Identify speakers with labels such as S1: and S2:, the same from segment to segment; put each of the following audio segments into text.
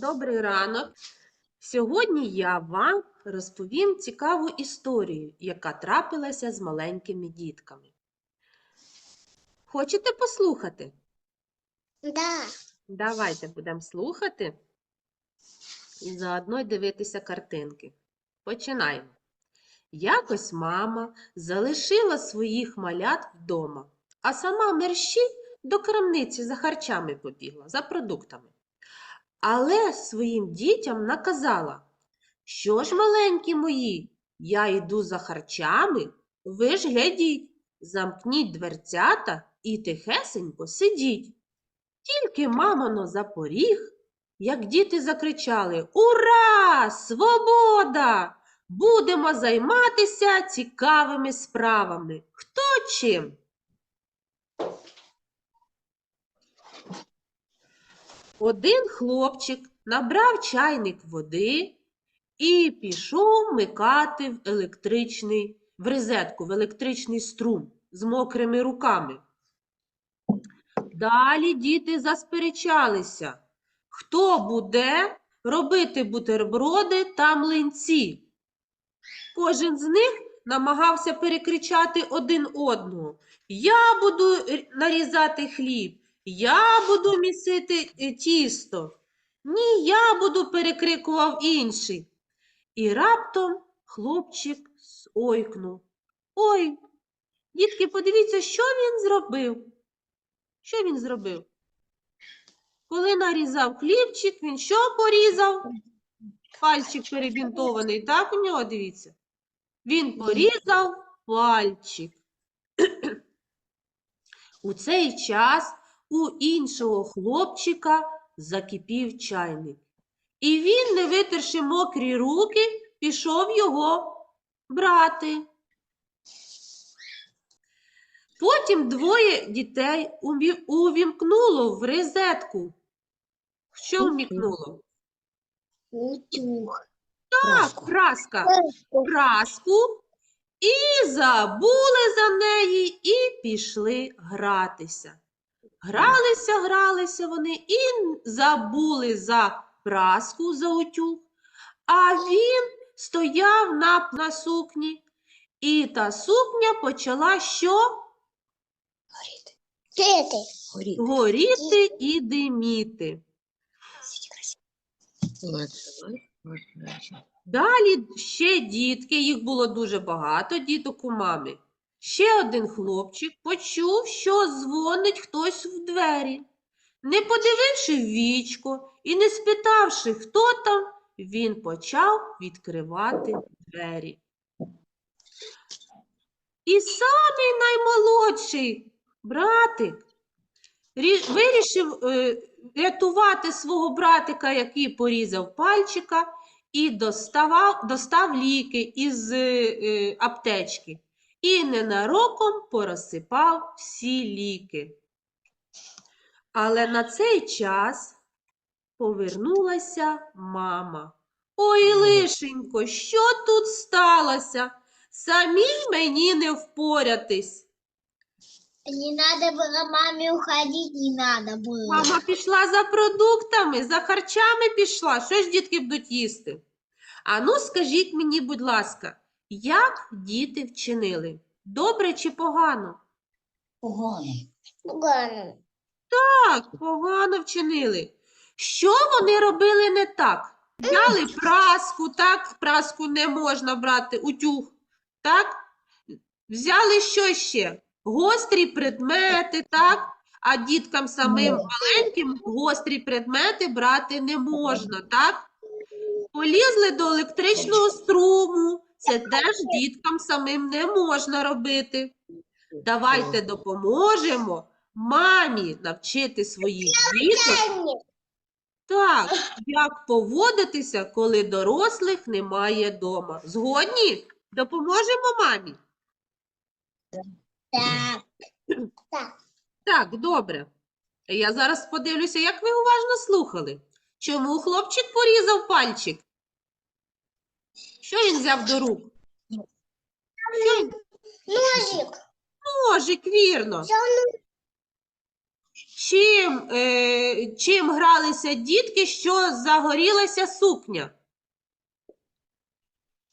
S1: Добрий ранок. Сьогодні я вам розповім цікаву історію, яка трапилася з маленькими дітками. Хочете послухати?
S2: Да.
S1: Давайте будемо слухати і заодно дивитися картинки. Починаємо. Якось мама залишила своїх малят вдома, а сама мерщій до крамниці за харчами побігла, за продуктами. Але своїм дітям наказала, що ж, маленькі мої, я йду за харчами, ви ж глядіть, замкніть дверцята і тихесенько сидіть. Тільки мамоно запоріг, як діти закричали Ура! Свобода! Будемо займатися цікавими справами. Хто чим? Один хлопчик набрав чайник води і пішов вмикати в електричний, в розетку, в електричний струм з мокрими руками. Далі діти засперечалися, хто буде робити бутерброди та млинці. Кожен з них намагався перекричати один одного. Я буду нарізати хліб, я буду місити е, тісто. Ні, я буду, перекрикував інший. І раптом хлопчик ойкнув. Ой, дітки, подивіться, що він зробив. Що він зробив? Коли нарізав хлібчик, він що порізав? Пальчик перебінтований, так у нього, дивіться. Він порізав пальчик. У цей час у іншого хлопчика закипів чайник. І він, не витерши мокрі руки, пішов його брати. Потім двоє дітей увімкнуло в розетку. Що вмікнуло?
S2: Утюг.
S1: Так, праска. Праску і забули за неї і пішли гратися. Гралися, гралися вони і забули за праску, за утюг, а він стояв на, на сукні, і та сукня почала що?
S2: Тети.
S3: Горит.
S1: Горіти і диміти. Далі ще дітки, їх було дуже багато, діток у мами. Ще один хлопчик почув, що дзвонить хтось в двері. Не подививши в вічко і не спитавши, хто там, він почав відкривати двері. І самий наймолодший братик вирішив е, рятувати свого братика, який порізав пальчика, і доставав, достав ліки із е, аптечки і ненароком порозсипав всі ліки. Але на цей час повернулася мама. Ой, лишенько, що тут сталося? Самій мені не впоратись.
S2: Не надо было маме уходить, не надо было.
S1: Мама пішла за продуктами, за харчами пішла. Що ж дітки будуть їсти? А ну скажіть мені, будь ласка, як діти вчинили? Добре чи погано?
S3: Погано.
S2: Погано.
S1: Так, погано вчинили. Що вони робили не так? Взяли праску, так, праску не можна брати, утюг, так? Взяли що ще? Гострі предмети, так? А діткам самим маленьким гострі предмети брати не можна, так? Полізли до електричного струму. Це теж діткам самим не можна робити. Давайте допоможемо мамі навчити своїх діток так, як поводитися, коли дорослих немає вдома. Згодні? Допоможемо мамі?
S2: Так. Так.
S1: Так, добре. Я зараз подивлюся, як ви уважно слухали. Чому хлопчик порізав пальчик? Що він взяв до рук? Що він?
S2: Ножик.
S1: Ножик, вірно. Чим, е, чим гралися дітки, що загорілася сукня?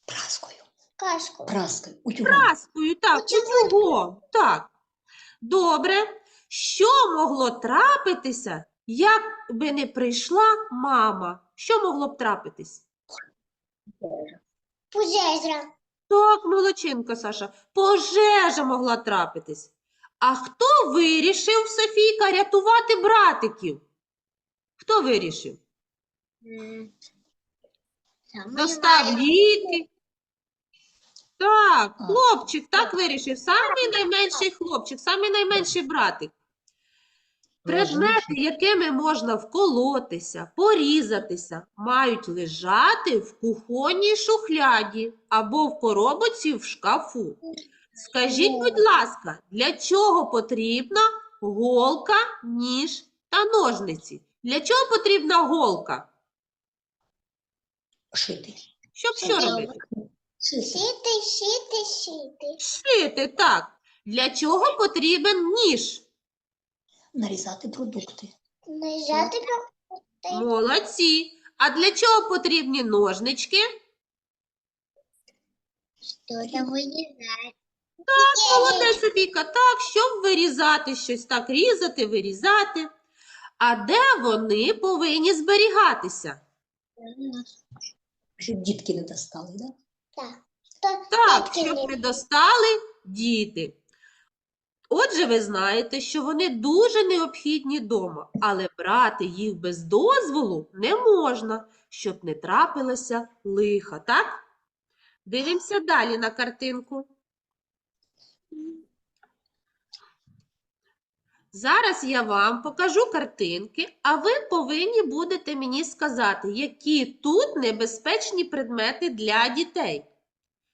S3: Праскою.
S2: Кашку.
S3: Праскою. Утюгом.
S1: Праскою, так, утюгом. Так. Добре. Що могло трапитися, як би не прийшла мама? Що могло б трапитись?
S2: Пузезра.
S1: Так, молодчинка, Саша, пожежа могла трапитись. А хто вирішив, Софійка, рятувати братиків? Хто вирішив? Достав ліки. Так, хлопчик так вирішив. Самий найменший хлопчик, самий найменший братик. Предмети, якими можна вколотися, порізатися, мають лежати в кухонній шухляді або в коробочці в шкафу. Скажіть, будь ласка, для чого потрібна голка, ніж та ножниці? Для чого потрібна голка?
S3: Шити.
S1: Щоб що робити?
S3: Шити.
S2: Шити, шити, шити.
S1: Шити, так. Для чого потрібен ніж?
S3: Нарізати продукти.
S2: Нажати
S1: Молодці. А для чого потрібні ножнички?
S2: что-то вырезать.
S1: Молодець, Софійка, так, щоб вирізати щось, так, різати, вирізати. А де вони повинні зберігатися?
S3: Щоб дітки не достали, да?
S2: Так.
S1: Так, щоб
S2: не
S1: достали діти. Отже, ви знаєте, що вони дуже необхідні вдома, але брати їх без дозволу не можна, щоб не трапилося лиха, так? Дивимося далі на картинку. Зараз я вам покажу картинки, а ви повинні будете мені сказати, які тут небезпечні предмети для дітей.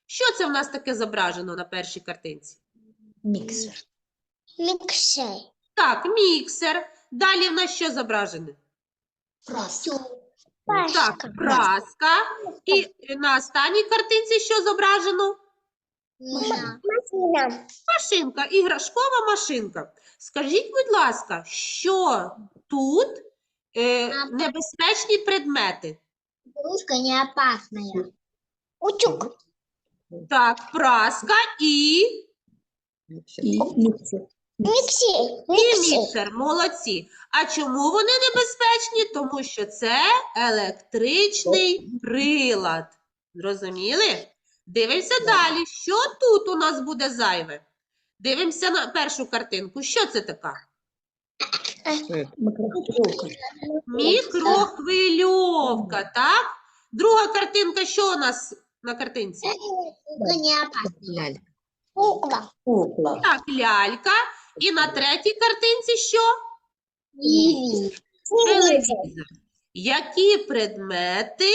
S1: Що це в нас таке зображено на першій картинці?
S3: Міксер.
S2: Мікшер.
S1: Так, міксер. Далі в нас що зображене?
S3: Праска.
S1: Так, праска. І на останній картинці що зображено?
S2: Машина. Машина.
S1: Машинка, іграшкова машинка. Скажіть, будь ласка, що тут е, небезпечні предмети?
S2: Игрушка не опасная. Утюг.
S1: Так, праска і,
S3: І міксер.
S2: Миксер.
S1: і міксер. Молодці. А чому вони небезпечні? Тому що це електричний прилад. Зрозуміли? Дивимося далі. Що тут у нас буде зайве? Дивимося на першу картинку. Що це така?
S3: Микрохвильовка.
S1: Мікрохвильовка, так? Друга картинка, що у нас на картинці?
S2: Кукла.
S3: Кукла.
S1: Так, лялька. І на третій картинці що? Телевізор. Які предмети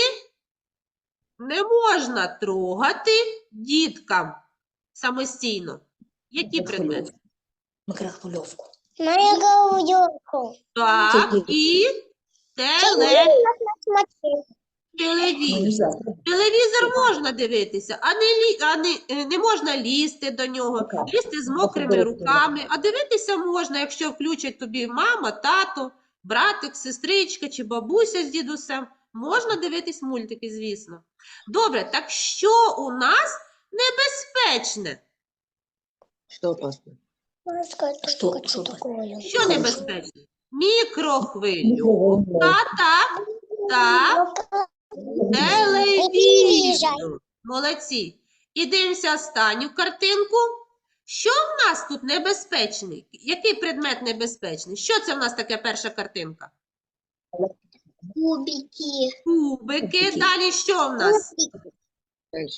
S1: не можна трогати діткам самостійно? Які предмети?
S3: Микрохвильовку.
S2: Моя головку.
S1: Так, і теле... телевізор. Телевізор можна дивитися, а не, лі... а не, е, не можна лізти до нього, лізти з мокрими руками. А дивитися можна, якщо включать тобі мама, тато, братик, сестричка чи бабуся з дідусем. Можна дивитись мультики, звісно. Добре, так що у нас небезпечне?
S3: Що опасно? Что- что
S2: такое?
S1: Що небезпечне? Мікрохвильовка, так, так. Телевізор. Молодці. І дивимося останню картинку. Що в нас тут небезпечний? Який предмет небезпечний? Що це в нас таке перша картинка?
S2: Кубики.
S1: Кубики. Далі що в нас?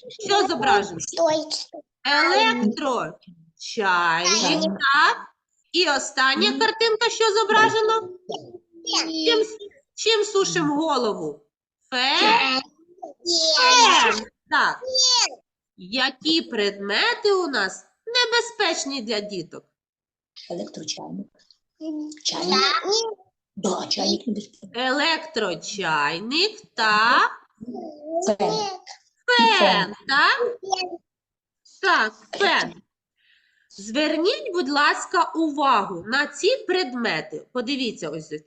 S1: Що зображено? Електрочайник,
S2: Чайник.
S1: так. І остання картинка, що зображено? Чим, чим сушимо голову? Так. Які предмети у нас небезпечні для діток?
S3: Електрочайник. Чайник. Да, чайник небезпечний.
S1: Електрочайник та
S3: Фен.
S1: фен, так? Так, фен. Зверніть, будь ласка, увагу на ці предмети. Подивіться ось тут.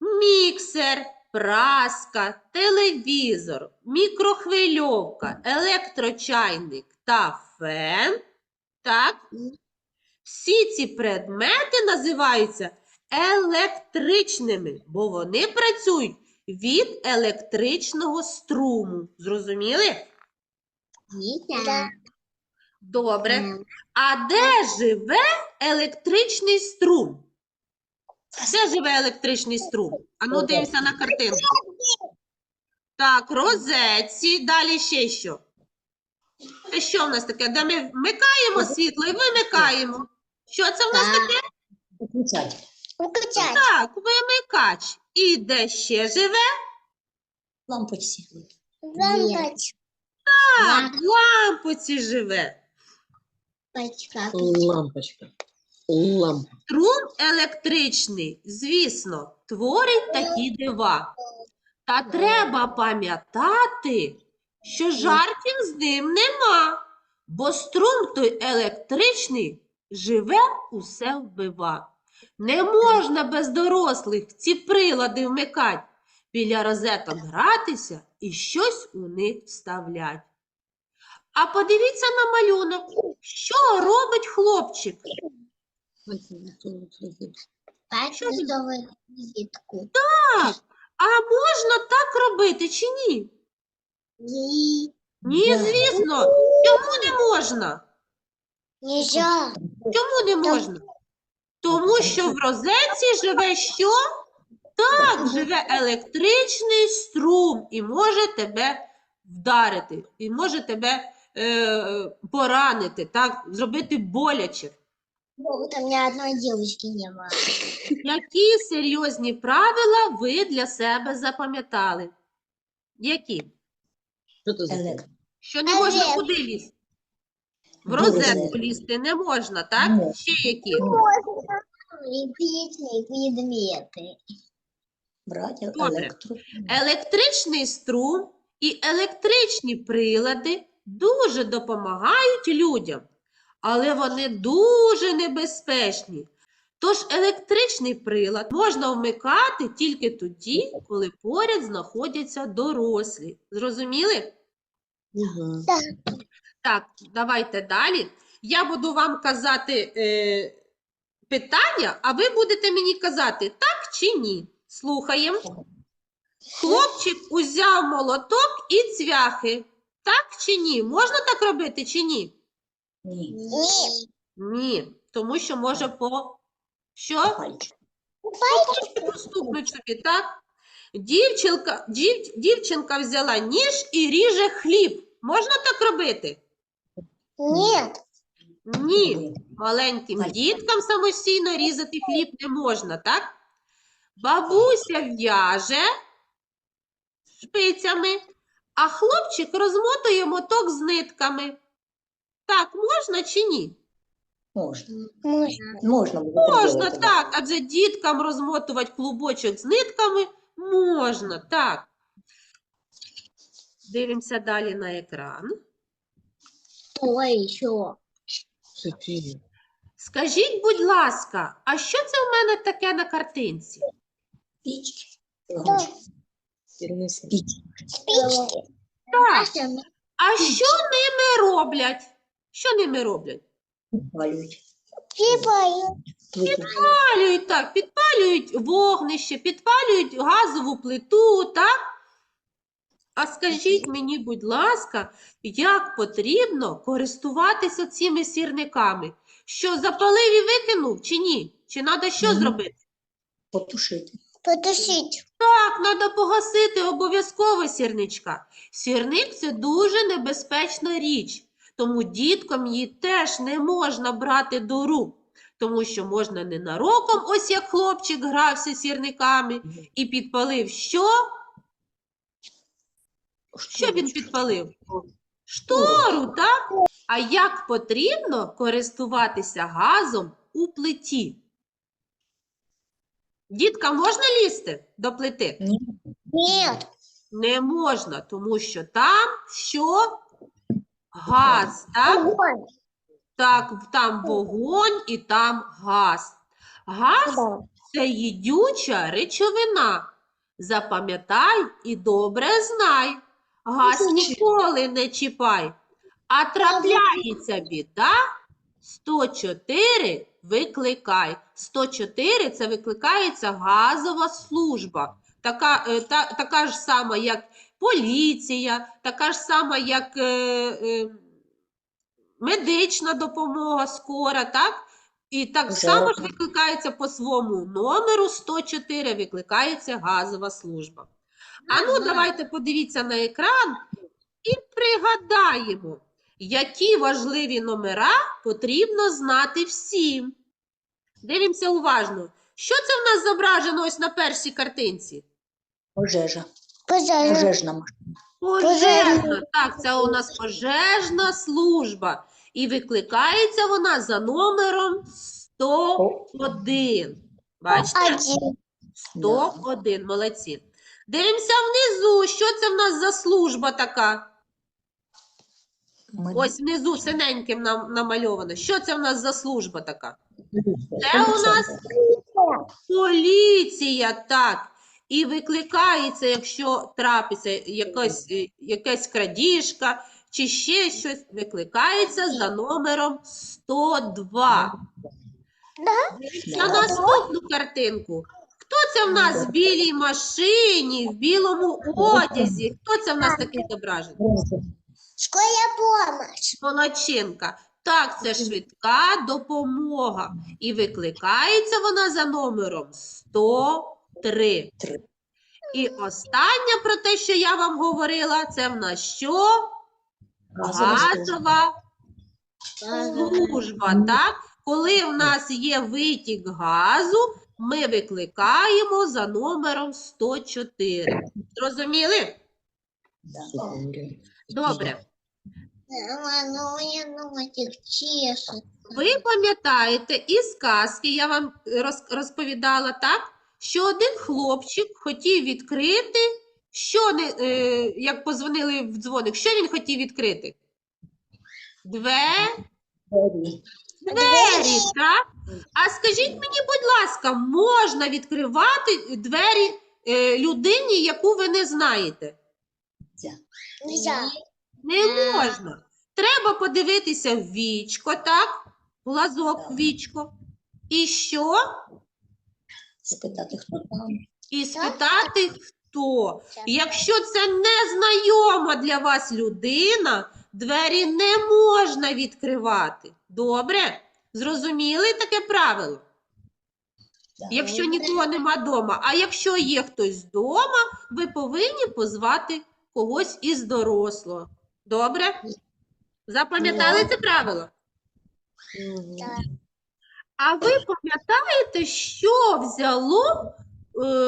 S1: Міксер, праска, телевізор, мікрохвильовка, електрочайник та фен. Так? Всі ці предмети називаються електричними, бо вони працюють від електричного струму. Зрозуміли?
S2: Да.
S1: Добре. А де живе електричний струм? Де живе електричний струм? Ану, дивимося на картинку. Так, розетці. Далі ще що? Це що в нас таке? Де ми вмикаємо світло і вимикаємо. Що це в нас таке?
S3: Выключатель.
S2: Выключать.
S1: Так, вимикач. І де ще живе?
S3: Лампочки.
S2: Лампочка.
S1: Так, в лампоці живе.
S4: Лампочка. Лампа.
S1: Струм електричний, звісно, творить такі дива. Та треба пам'ятати, що жартів з ним нема, бо струм той електричний живе усе вбива. Не можна без дорослих ці прилади вмикать, біля розеток гратися і щось у них вставлять. А подивіться на малюнок, що робить хлопчик.
S2: Почтовую визитку.
S1: Так, а можна так робити чи ні?
S2: Ні.
S1: Ні,
S3: Да.
S1: звісно. Чому не можна?
S2: Нельзя.
S1: Чому не можна? Тому що в розетці живе що? Так, живе електричний струм і може тебе вдарити, і може тебе е, поранити, так, зробити боляче.
S2: Вот у меня одной девочки не было.
S1: Які серйозні правила ви для себе запам'ятали? Які?
S4: Що це за
S3: Электро.
S1: Що не можна
S2: Наверх.
S1: куди лізти? В
S3: Дуже
S1: розетку
S3: наверх.
S1: лізти не можна, так?
S3: Можна.
S1: Ще які?
S2: Электричные предметы.
S3: Брать
S1: Добре.
S3: электро.
S1: Електричний струм і електричні прилади дуже допомагають людям, але вони дуже небезпечні. Тож електричний прилад можна вмикати тільки тоді, коли поряд знаходяться дорослі. Зрозуміли?
S4: Мгм.
S1: Так, давайте далі. Я буду вам казати е, питання, а ви будете мені казати так чи ні. Слухаємо. Хлопчик узяв молоток і цвяхи. Так чи ні? Можна так робити чи ні?
S3: Ні.
S2: Ні.
S1: Ні, тому що може по що?
S3: Пальчик.
S1: Постукнуть собі, так? Дівчинка, дів, дівчинка взяла ніж і ріже хліб. Можна так робити?
S2: Нет.
S1: Ні. Маленьким діткам самостійно різати хліб не можна, так? Бабуся в'яже шпицями, а хлопчик розмотує моток з нитками. Так, можна чи ні?
S3: Можна.
S2: Можно.
S3: Можна буде
S1: Можна,
S3: приділити,
S1: так, адже діткам розмотувати клубочок з нитками можна, так. Дивимося далі на екран.
S2: Что еще?
S1: Скажіть, будь ласка, а що це в мене таке на картинці?
S4: Керівництво.
S3: Пічки.
S2: Спички.
S1: Так, а що ними роблять? Що ними роблять?
S2: Пипаю.
S1: Підпалюють так, підпалюють вогнище, підпалюють газову плиту, так? А скажіть мені, будь ласка, як потрібно користуватися цими сірниками? Що запалив і викинув чи ні? Чи треба що
S3: Мгм.
S1: зробити?
S3: Потушити.
S2: Потушить.
S1: Так, треба погасити обов'язково сірничка. Сірник це дуже небезпечна річ, тому діткам її теж не можна брати до рук, тому що можна ненароком, ось як хлопчик грався сірниками і підпалив що? Що він підпалив? Штору, так? А як потрібно користуватися газом у плиті? Діткам можна лізти до плити?
S3: Ні.
S1: Не можна, тому що там що? Газ, так?
S2: Огонь.
S1: Так, там вогонь і там газ. Газ це їдюча речовина. Запам'ятай і добре знай. Газ ніколи не чіпай. А трапляється біда. 104 викликай. 104 це викликається газова служба. Така, е, та, така ж сама, як поліція, така ж сама, як е, е, медична допомога скора, так? І так само ж викликається по своєму номеру 104, викликається газова служба. А ну, давайте подивіться на екран і пригадаємо, які важливі номера потрібно знати всім. Дивимося уважно. Що це в нас зображено ось на першій картинці?
S3: Пожежа. Пожежна машина.
S1: Пожежна. Так, це у нас пожежна служба. І викликається вона за номером 101. Бачите?
S2: Один.
S1: 101. Молодці. Дивимося внизу. Що це в нас за служба така?
S3: Ми-
S1: Ось внизу синеньким нам намальовано. Що це в нас за служба така? Це у нас
S3: поліція,
S1: так. І викликається, якщо трапиться якась, е, якась крадіжка чи ще щось, викликається за номером 102. На наступну картинку. Хто це в нас в білій машині, в білому одязі? Хто це в нас такий зображений?
S2: Скорая помощь.
S1: Молодчинка. Так, це швидка допомога. І викликається вона за номером 103.
S3: Три.
S1: І останнє про те, що я вам говорила, це в нас що?
S3: Газова служба.
S1: Так? Коли в нас є витік газу, ми викликаємо за номером 104. Зрозуміли? Добре.
S2: Чешет.
S1: Ви пам'ятаєте із казки, я вам розповідала, так? Що один хлопчик хотів відкрити, що не, е, як позвонили в дзвоник, що він хотів відкрити? Две,
S3: Двері.
S1: двері, так? А скажіть мені, будь ласка, можна відкривати двері е, людині, яку ви не знаєте?
S2: Нельзя.
S1: Не можна. Треба подивитися в вічко, так? Глазок в вічко. І що?
S3: Спитати, хто там.
S1: І спитати, хто. Якщо це незнайома для вас людина, двері не можна відкривати. Добре? Зрозуміли таке правило?
S3: Да.
S1: Якщо нікого нема вдома. А якщо є хтось вдома, ви повинні позвати когось із дорослого. Добре? Запам'ятали це правило?
S2: Да.
S1: А ви пам'ятаєте, що взяло е,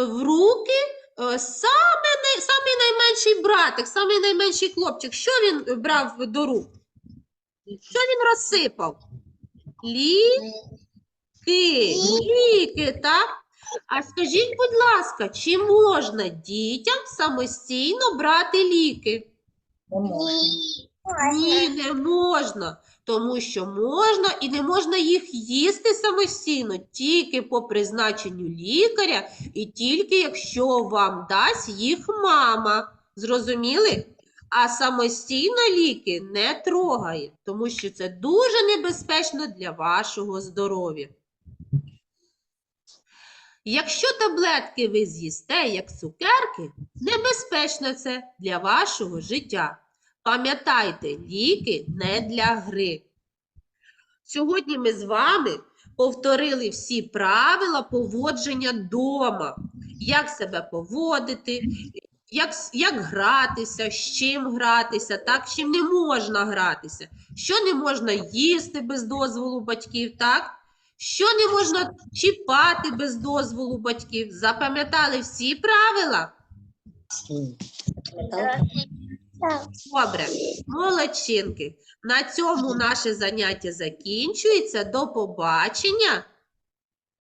S1: в руки е, саме, най, самий найменший братик, самий найменший хлопчик? Що він брав до рук? Що він розсипав? Ліки. Ліки, так? А скажіть, будь ласка, чи можна дітям самостійно брати ліки?
S3: Не можна.
S1: Ні, не можна, тому що можна і не можна їх їсти самостійно, тільки по призначенню лікаря і тільки якщо вам дасть їх мама. Зрозуміли? А самостійно ліки не трогає, тому що це дуже небезпечно для вашого здоров'я. Якщо таблетки ви з'їсте як цукерки, небезпечно це для вашого життя. Пам'ятайте, ліки не для гри. Сьогодні ми з вами повторили всі правила поводження дома. Як себе поводити, як, як гратися, з чим гратися, так, з чим не можна гратися, що не можна їсти без дозволу батьків, так? Що не можна чіпати без дозволу батьків. Запам'ятали всі правила?
S3: Так.
S1: Добре, молодчинки. На цьому наше заняття закінчується. До побачення